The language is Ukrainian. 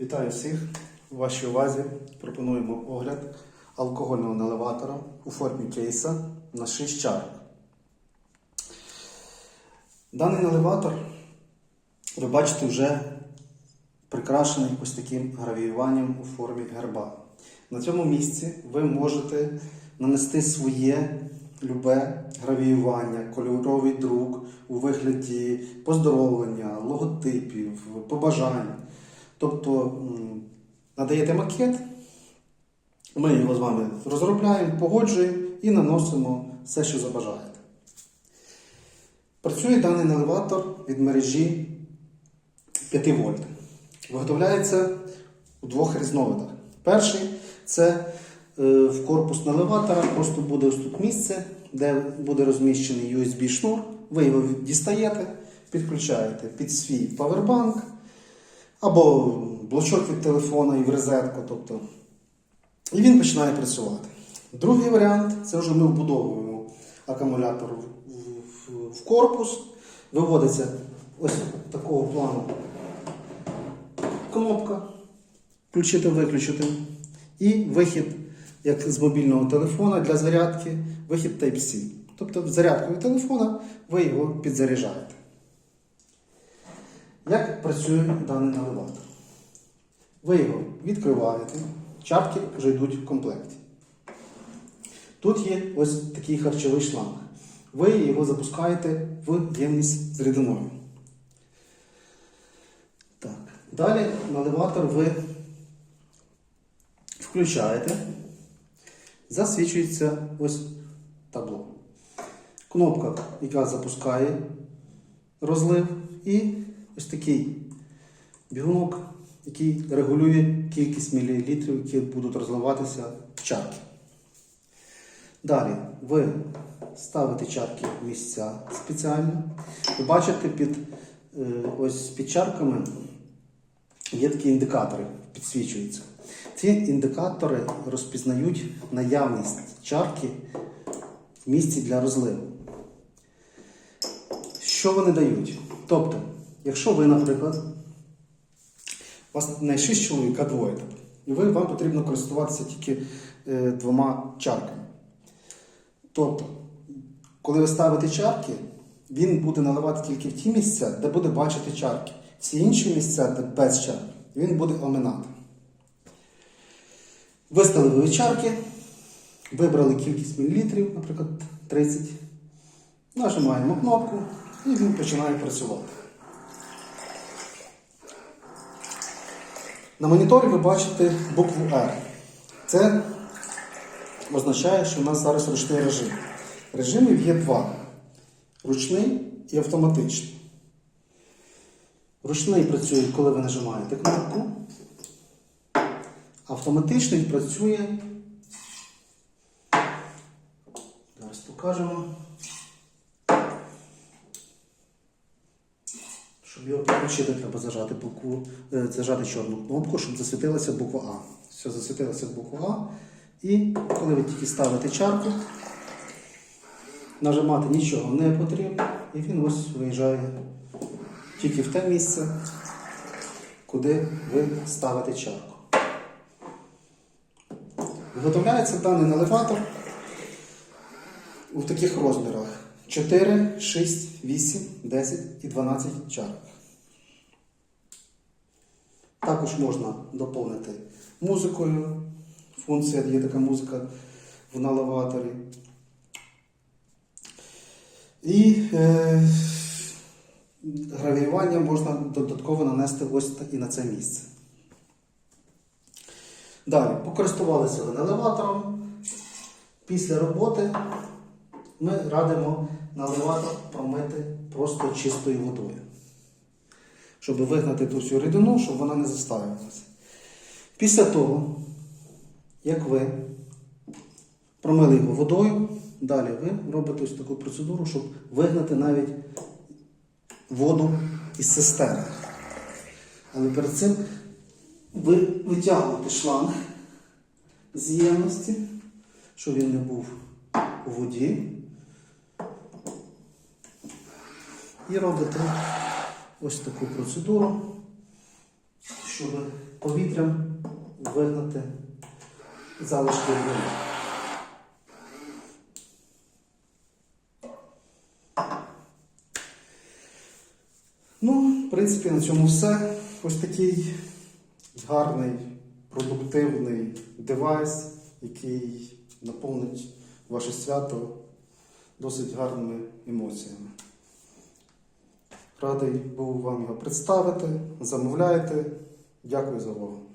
Вітаю всіх! У вашій увазі пропонуємо огляд алкогольного наливатора у формі кейса на 6 чарок. Даний наливатор, ви бачите, вже прикрашений ось таким гравіюванням у формі герба. На цьому місці ви можете нанести своє любе гравіювання, кольоровий друк у вигляді поздоровлення, логотипів, побажань. Тобто надаєте макет, ми його з вами розробляємо, погоджуємо і наносимо все, що забажаєте. Працює даний наливатор від мережі 5 вольт. Виготовляється у двох різновидах. Перший це е, в корпус наливатора просто буде ось тут місце, де буде розміщений USB-шнур. Ви його дістаєте, підключаєте під свій павербанк або блочок від телефона і в розетку. Тобто, і він починає працювати. Другий варіант це вже ми вбудовуємо акумулятор в, корпус. Виводиться ось такого плану кнопка включити, виключити. І вихід, як з мобільного телефона для зарядки, вихід Type-C. Тобто зарядкою телефона ви його підзаряджаєте. Як працює даний наливатор? Ви його відкриваєте, чарки вже йдуть в комплекті. Тут є ось такий харчовий шланг. Ви його запускаєте в ємність з рідиною. Так. Далі наливатор ви включаєте, засвічується ось табло. Кнопка, яка запускає розлив, і ось такий бігунок, який регулює кількість мілілітрів, які будуть розливатися в чарки. Далі ви ставите чарки в місця спеціально. Ви бачите під, е, ось під чарками є такі індикатори, підсвічуються. Ці індикатори розпізнають наявність чарки в місці для розливу. Що вони дають? Тобто, якщо ви, наприклад, у вас не 6 чоловік, а двоє, і ви, вам потрібно користуватися тільки е, двома чарками. Тобто, коли ви ставите чарки, він буде наливати тільки в ті місця, де буде бачити чарки. Всі інші місця, де без чарки, він буде оминати. Виставили ви чарки, вибрали кількість мілілітрів, наприклад, 30. Нажимаємо кнопку і він починає працювати. На моніторі ви бачите букву R. Це означає, що у нас зараз ручний режим. Режимів є два: ручний і автоматичний. Ручний працює, коли ви нажимаєте кнопку. Автоматичний працює. Зараз покажемо. Щоб його підключити, треба зажати букву, е, зажати чорну кнопку, щоб засвітилася буква А. Все, засвітилася буква А. І коли ви тільки ставите чарку, нажимати нічого не потрібно, і він ось виїжджає тільки в те місце, куди ви ставите чарку. Виготовляється даний наливатор у таких розмірах 4, 6, 8, 10 і 12 чарок. Також можна доповнити музикою. Функція є така музика в наливаторі. І е, гравіювання можна додатково нанести ось і на це місце. Далі, покористувалися ви наливатором. Після роботи ми радимо наливатор промити просто чистою водою. Щоб вигнати ту всю рідину, щоб вона не застаювалася. Після того, як ви промили його водою, далі ви робите ось таку процедуру, щоб вигнати навіть воду із цистерни. Але перед цим ви витягуєте шланг з ємності, щоб він не був у воді. І робите ось таку процедуру, щоб повітрям вигнати залишки води. Ну, в принципі, на цьому все. Ось такий гарний, продуктивний девайс, який наповнить ваше свято досить гарними емоціями. Радий був вам його представити. Замовляйте. Дякую за увагу.